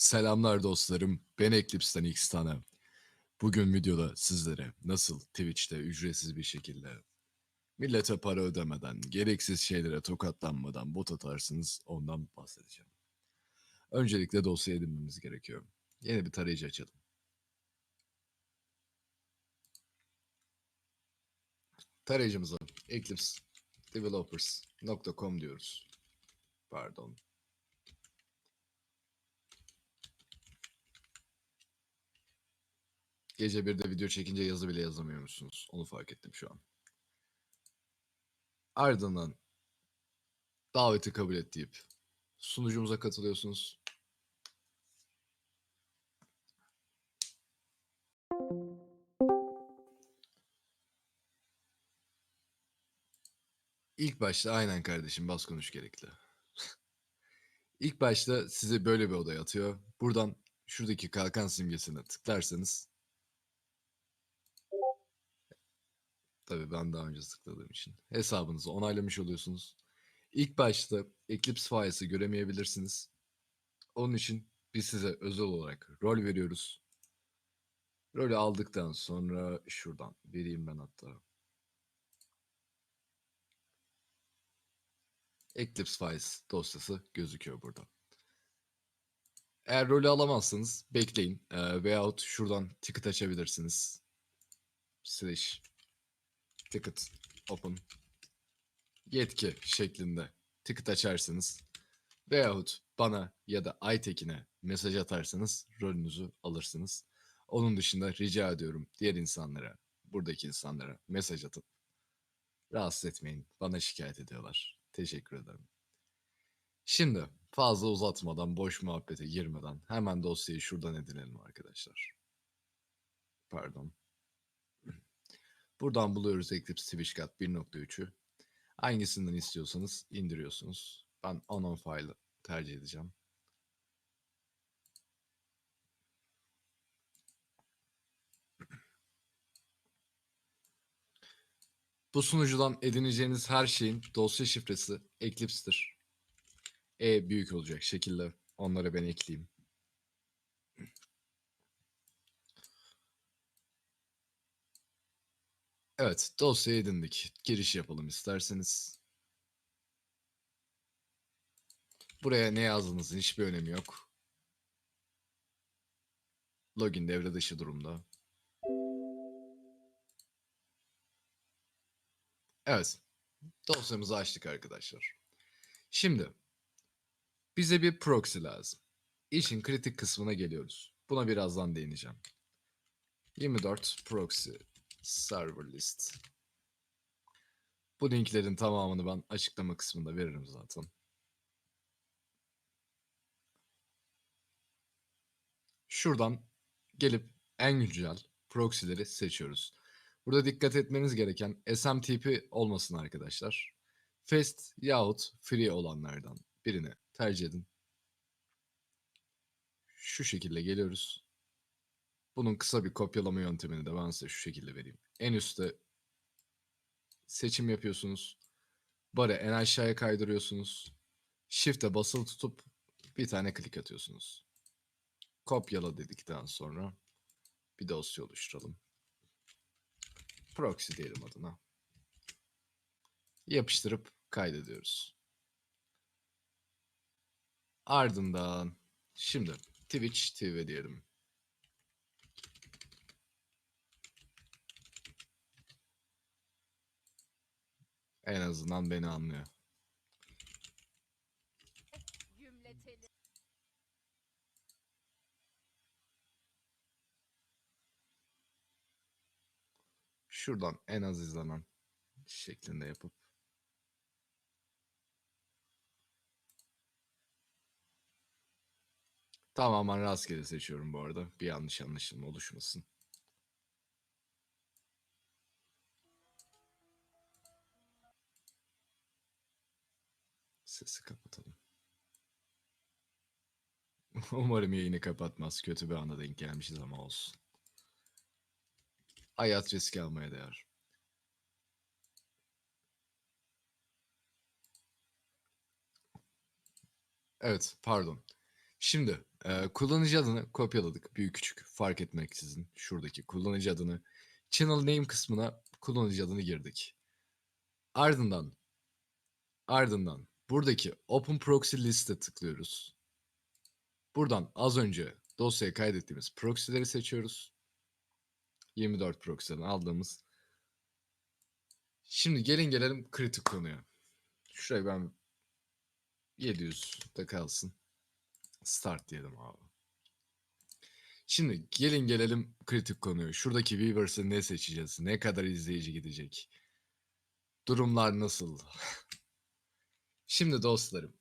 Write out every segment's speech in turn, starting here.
Selamlar dostlarım. Ben Eclipse'den X tane. Bugün videoda sizlere nasıl Twitch'te ücretsiz bir şekilde millete para ödemeden, gereksiz şeylere tokatlanmadan bot atarsınız ondan bahsedeceğim. Öncelikle dosya edinmemiz gerekiyor. Yeni bir tarayıcı açalım. Tarayıcımıza Eclipse developers.com diyoruz. Pardon. Gece bir de video çekince yazı bile yazamıyor musunuz? Onu fark ettim şu an. Ardından daveti kabul et deyip sunucumuza katılıyorsunuz. İlk başta aynen kardeşim bas konuş gerekli. İlk başta sizi böyle bir odaya atıyor. Buradan şuradaki kalkan simgesine tıklarsanız Tabii ben daha önce tıkladığım için. Hesabınızı onaylamış oluyorsunuz. İlk başta Eclipse Files'ı göremeyebilirsiniz. Onun için biz size özel olarak rol veriyoruz. Rolü aldıktan sonra şuradan vereyim ben hatta. Eclipse Files dosyası gözüküyor burada. Eğer rolü alamazsanız bekleyin. Ee, veyahut şuradan ticket açabilirsiniz. Slash ticket open yetki şeklinde ticket açarsınız veyahut bana ya da Aytekin'e mesaj atarsanız rolünüzü alırsınız. Onun dışında rica ediyorum diğer insanlara, buradaki insanlara mesaj atıp rahatsız etmeyin. Bana şikayet ediyorlar. Teşekkür ederim. Şimdi fazla uzatmadan, boş muhabbete girmeden hemen dosyayı şuradan edinelim arkadaşlar. Pardon. Buradan buluyoruz Eclipse Twitchcat 1.3'ü. Hangisinden istiyorsanız indiriyorsunuz. Ben Anon file'ı tercih edeceğim. Bu sunucudan edineceğiniz her şeyin dosya şifresi Eclipse'tir. E büyük olacak şekilde onları ben ekleyeyim. Evet, dosyayı edindik. Giriş yapalım isterseniz. Buraya ne yazdığınızın hiçbir önemi yok. Login devre dışı durumda. Evet, dosyamızı açtık arkadaşlar. Şimdi, bize bir proxy lazım. İşin kritik kısmına geliyoruz. Buna birazdan değineceğim. 24 proxy server list. Bu linklerin tamamını ben açıklama kısmında veririm zaten. Şuradan gelip en güncel proxy'leri seçiyoruz. Burada dikkat etmeniz gereken SMTP olmasın arkadaşlar. Fast yahut free olanlardan birini tercih edin. Şu şekilde geliyoruz. Bunun kısa bir kopyalama yöntemini de ben size şu şekilde vereyim. En üstte seçim yapıyorsunuz. Barı en aşağıya kaydırıyorsunuz. Shift'e basılı tutup bir tane klik atıyorsunuz. Kopyala dedikten sonra bir dosya oluşturalım. Proxy diyelim adına. Yapıştırıp kaydediyoruz. Ardından şimdi Twitch TV diyelim. En azından beni anlıyor. Şuradan en az izlenen şeklinde yapıp Tamamen rastgele seçiyorum bu arada. Bir yanlış anlaşılma oluşmasın. Sesi kapatalım. Umarım yayını kapatmaz. Kötü bir anda denk gelmişiz ama olsun. Hayat riski almaya değer. Evet, pardon. Şimdi Ee, kullanıcı adını kopyaladık. Büyük küçük fark etmeksizin. Şuradaki kullanıcı adını channel name kısmına kullanıcı adını girdik. Ardından ardından buradaki open proxy liste tıklıyoruz. Buradan az önce dosyaya kaydettiğimiz proxy'leri seçiyoruz. 24 proxy'den aldığımız. Şimdi gelin gelelim kritik konuya. Şuraya ben 700'de kalsın. Start diyelim abi. Şimdi gelin gelelim kritik konuya. Şuradaki viewers'ı ne seçeceğiz? Ne kadar izleyici gidecek? Durumlar nasıl? Şimdi dostlarım.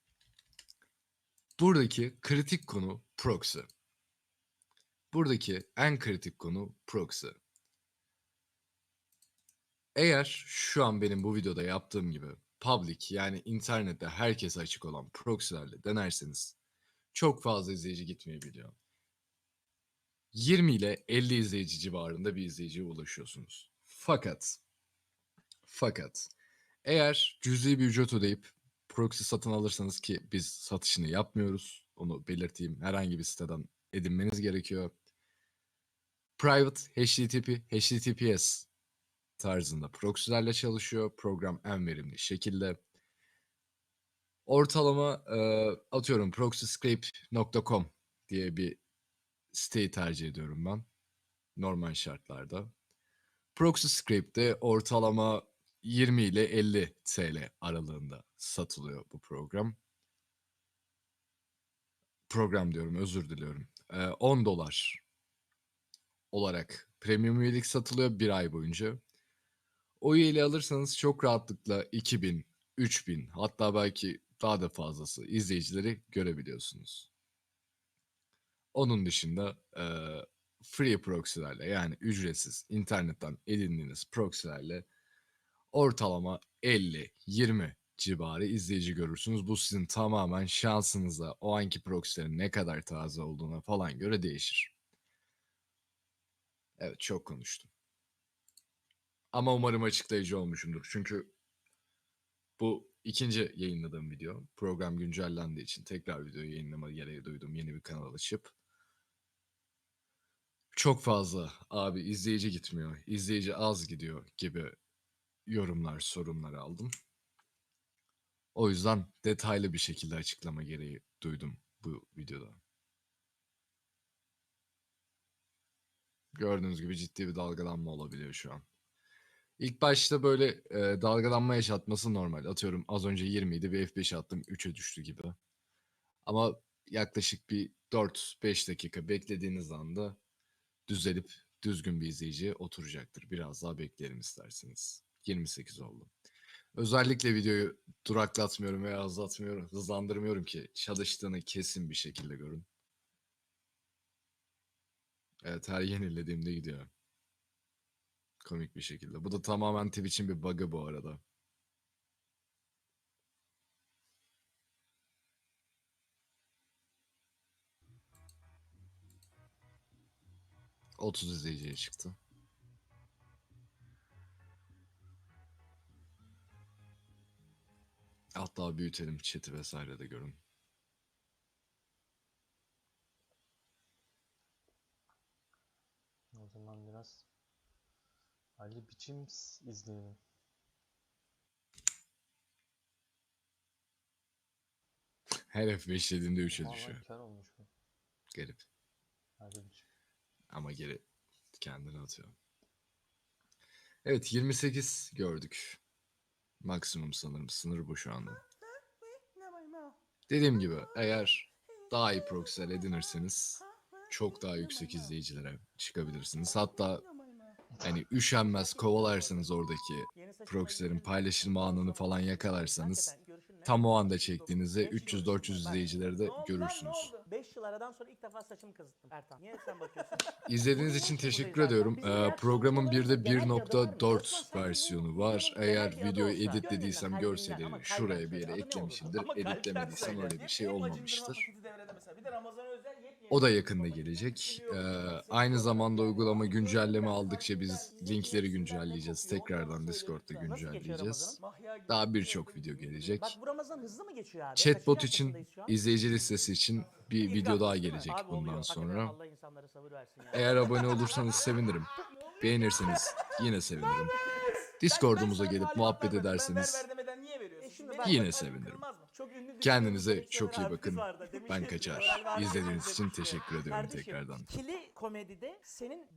Buradaki kritik konu proxy. Buradaki en kritik konu proxy. Eğer şu an benim bu videoda yaptığım gibi public yani internette herkese açık olan proxy'lerle denerseniz çok fazla izleyici gitmeyebiliyor. 20 ile 50 izleyici civarında bir izleyiciye ulaşıyorsunuz. Fakat fakat eğer cüzi bir ücret ödeyip proxy satın alırsanız ki biz satışını yapmıyoruz. Onu belirteyim. Herhangi bir siteden edinmeniz gerekiyor. Private HTTP, HTTPS tarzında proxy'lerle çalışıyor. Program en verimli şekilde. Ortalama e, atıyorum proxyscrape.com diye bir siteyi tercih ediyorum ben. Normal şartlarda. ProxyScript'te ortalama 20 ile 50 TL aralığında satılıyor bu program. Program diyorum özür diliyorum. Ee, 10 dolar olarak premium üyelik satılıyor bir ay boyunca. O üyeliği alırsanız çok rahatlıkla 2000, 3000 hatta belki daha da fazlası izleyicileri görebiliyorsunuz. Onun dışında eee, free proxy'lerle yani ücretsiz internetten edindiğiniz proxy'lerle ortalama 50-20 civarı izleyici görürsünüz. Bu sizin tamamen şansınıza o anki proxy'lerin ne kadar taze olduğuna falan göre değişir. Evet çok konuştum. Ama umarım açıklayıcı olmuşumdur. Çünkü bu ikinci yayınladığım video. Program güncellendiği için tekrar videoyu yayınlama gereği duydum. Yeni bir kanal açıp. Çok fazla abi izleyici gitmiyor, izleyici az gidiyor gibi yorumlar, sorunlar aldım. O yüzden detaylı bir şekilde açıklama gereği duydum bu videoda. Gördüğünüz gibi ciddi bir dalgalanma olabiliyor şu an. İlk başta böyle e, dalgalanma yaşatması normal. Atıyorum az önce 20 idi bir F5 attım 3'e düştü gibi. Ama yaklaşık bir 4-5 dakika beklediğiniz anda düzelip düzgün bir izleyiciye oturacaktır. Biraz daha bekleyelim isterseniz. 28 oldu. Özellikle videoyu duraklatmıyorum veya hızlatmıyorum, hızlandırmıyorum ki çalıştığını kesin bir şekilde görün. Evet her yenilediğimde gidiyor. Komik bir şekilde. Bu da tamamen Twitch'in bir bug'ı bu arada. ...30 izleyiciye çıktı. Hatta büyütelim chat'i vesaire de görün. O zaman biraz Ali Biçim izleyelim. Her F5 dediğinde 3'e Vallahi düşüyor. kar olmuş bu. Garip. Ali Biçim. Ama geri kendini atıyor. Evet 28 gördük. Maksimum sanırım. Sınır bu şu anda. Dediğim gibi eğer daha iyi proxy'ler edinirseniz çok daha yüksek izleyicilere çıkabilirsiniz. Hatta hani üşenmez kovalarsanız oradaki proxy'lerin paylaşılma anını falan yakalarsanız tam o anda çektiğinizde 300-400 izleyicileri de görürsünüz. 5 yıl aradan sonra ilk defa saçımı kazıttım Ertan. Niye sen bakıyorsun? İzlediğiniz için teşekkür ediyorum. Ee, programın bir de 1.4 versiyonu var. Eğer videoyu editlediysem görselleri şuraya bir yere eklemişimdir. Editlemediysem öyle bir şey olmamıştır. O da yakında gelecek. Ee, aynı zamanda uygulama güncelleme aldıkça biz linkleri güncelleyeceğiz. Tekrardan Discord'da güncelleyeceğiz. Daha birçok video gelecek. Chatbot için, izleyici listesi için bir video daha gelecek bundan sonra. Eğer abone olursanız sevinirim. Beğenirseniz yine sevinirim. Discord'umuza gelip muhabbet ederseniz yine sevinirim. Çok ünlü Kendinize çok iyi bakın. Ben kaçar. İzlediğiniz için teşekkür ediyorum tekrardan. Kili komedide senin